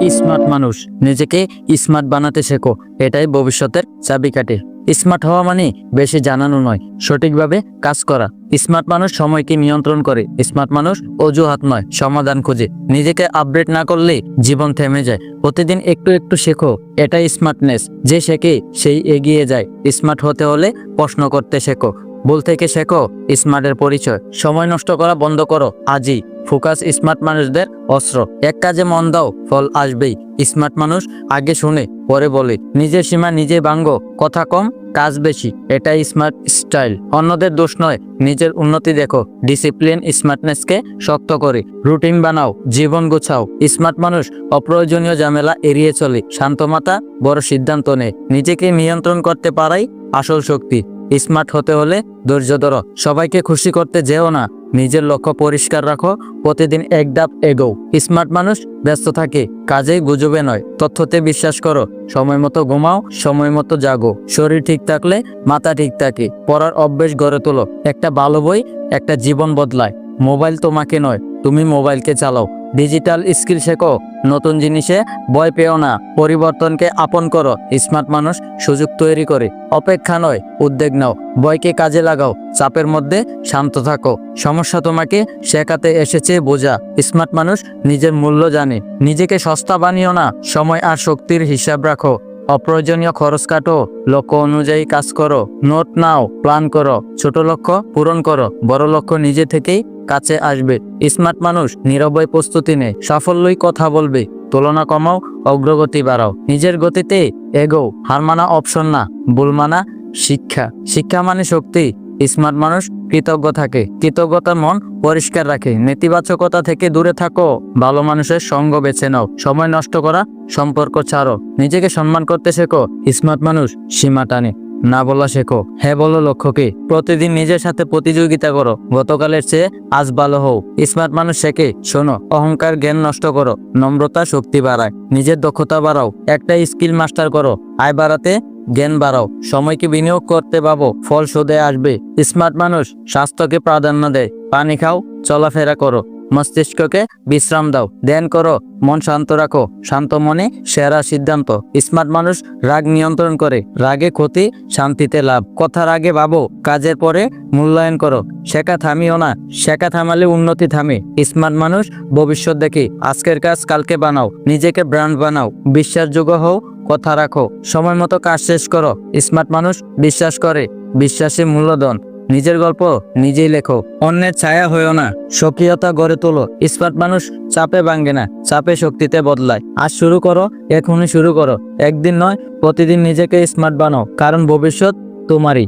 Smart মানুষ। নিজেকে smart বানাতে শেখো। এটাই ভবিষ্যতের চাবিকাঠি। স্মার্ট হওয়া মানে বেশি জানানো নয়, সঠিকভাবে কাজ করা। স্মার্ট মানুষ সময়কে নিয়ন্ত্রণ করে। স্মার্ট মানুষ অজুহাত নয়, সমাধান খোঁজে। নিজেকে আপডেট না করলে জীবন থেমে যায়। প্রতিদিন একটু একটু শেখো, এটাই স্মার্টনেস যে শেখে, সেই এগিয়ে যায়। স্মার্ট হতে হলে প্রশ্ন করতে শেখো। ভুল থেকে শেখো স্মার্টের পরিচয়। সময় নষ্ট করা বন্ধ করো। আজই ফোকাস স্মার্ট মানুষদের অস্ত্র। এক কাজে মন দাও, ফল আসবেই। স্মার্ট মানুষ আগে শুনে, পরে বলে। নিজের সীমা নিজে ভাঙ্গো। কথা কম, কাজ বেশি। এটাই স্মার্ট স্টাইল। অন্যদের দোষ নয়, নিজের উন্নতি দেখো। ডিসিপ্লিন স্মার্টনেসকে শক্ত করে। রুটিন বানাও, জীবন গোছাও। স্মার্ট মানুষ অপ্রয়োজনীয় ঝামেলা এড়িয়ে চলে। শান্ত মাথা, বড় সিদ্ধান্ত নেয় নিজেকে নিয়ন্ত্রণ করতে পারাই আসল শক্তি। স্মার্ট হতে হলে ধৈর্য ধরো। সবাইকে খুশি করতে যেও না। নিজের লক্ষ্য পরিষ্কার রাখো। প্রতিদিন এক ধাপ এগো স্মার্ট মানুষ ব্যস্ত থাকে কাজে গুজবে নয়। তথ্যতে বিশ্বাস করো, সময় মতো ঘুমাও, সময় মতো জাগো। শরীর ঠিক থাকলে মাথা ঠিক থাকে। পড়ার অভ্যেস গড়ে তোলো। একটা ভালো বই, একটা জীবন বদলায়। মোবাইল তোমাকে নয়, তুমি মোবাইলকে চালাও। ডিজিটাল স্কিল শেখো। নতুন জিনিসে ভয় পেও না। পরিবর্তনকে আপন করো। স্মার্ট মানুষ সুযোগ তৈরি করে। অপেক্ষা নয়, উদ্যোগ নাও। ভয়কে কাজে লাগাও। চাপের মধ্যে শান্ত থাকো। সমস্যা তোমাকে শেখাতে এসেছে, বোঝা। স্মার্ট মানুষ নিজের মূল্য জানে। নিজেকে সস্তা বানিও না। সময় আর শক্তির হিসাব রাখো। অপ্রয়োজনীয় খরচ কাটো। লক্ষ্য অনুযায়ী কাজ করো। নোট নাও, প্ল্যান করো। ছোট লক্ষ্য পূরণ করো। বড় লক্ষ্য নিজে থেকেই কাছে আসবে। স্মার্ট মানুষ নিরবয় প্রস্তুতি নেয়, সাফল্যই কথা বলবে। তুলনা কমাও, অগ্রগতি বাড়াও। নিজের গতিতে এগো হার মানা অপশন না, ভুল মানা শিক্ষা। শিক্ষা মানে শক্তি। স্মার্ট মানুষ কৃতজ্ঞ থাকে। কৃতজ্ঞতার মন পরিষ্কার রাখে। নেতিবাচকতা থেকে দূরে থাকো। ভালো মানুষের সঙ্গ বেছে নাও। সময় নষ্ট করা, সম্পর্ক ছাড়ো। নিজেকে সম্মান করতে শেখো। স্মার্ট মানুষ সীমা টানে। না বলা শেখো। হ্যাঁ বলো লক্ষ্যকে, প্রতিদিন নিজের সাথে প্রতিযোগিতা করো। গতকালের চেয়ে আজ ভালো হও। স্মার্ট মানুষ শেখে, শোনো, অহংকার জ্ঞান নষ্ট করো, নম্রতা শক্তি বাড়ায়। নিজের দক্ষতা বাড়াও, একটা স্কিল মাস্টার করো, আয় বাড়াতে জ্ঞান বাড়াও। সময়কে বিনিয়োগ করতে পাবো ফল শোধে আসবে। স্মার্ট মানুষ স্বাস্থ্যকে প্রাধান্য দেয়। পানি খাও, চলাফেরা করো। মস্তিষ্ককে বিশ্রাম দাও। ধ্যান করো, মন শান্ত রাখো। শান্ত মনে সেরা সিদ্ধান্ত। স্মার্ট মানুষ রাগ নিয়ন্ত্রণ করে। রাগে ক্ষতি, শান্তিতে লাভ। কথার আগে ভাবো, কাজের পরে মূল্যায়ন করো। শেখা থামিও না, শেখা থামালে উন্নতি থামে। স্মার্ট মানুষ ভবিষ্যৎ দেখে, আজকের কাজ কালকে বানাও, নিজেকে ব্র্যান্ড বানাও। বিশ্বাসযোগ্য হও, কথা রাখো। সময় মতো কাজ শেষ করো। স্মার্ট মানুষ বিশ্বাস করে, বিশ্বাসে মূল্যধন নিজের গল্প নিজেই লেখো। অন্যের ছায়া হয়েও না। সক্রিয়তা গড়ে তোলো। স্মার্ট মানুষ চাপে ভাঙ্গে না, চাপে শক্তিতে বদলায়। আজ শুরু করো, এখনই শুরু করো। একদিন নয়, প্রতিদিন নিজেকে স্মার্ট বানাও, কারণ ভবিষ্যৎ তোমারই।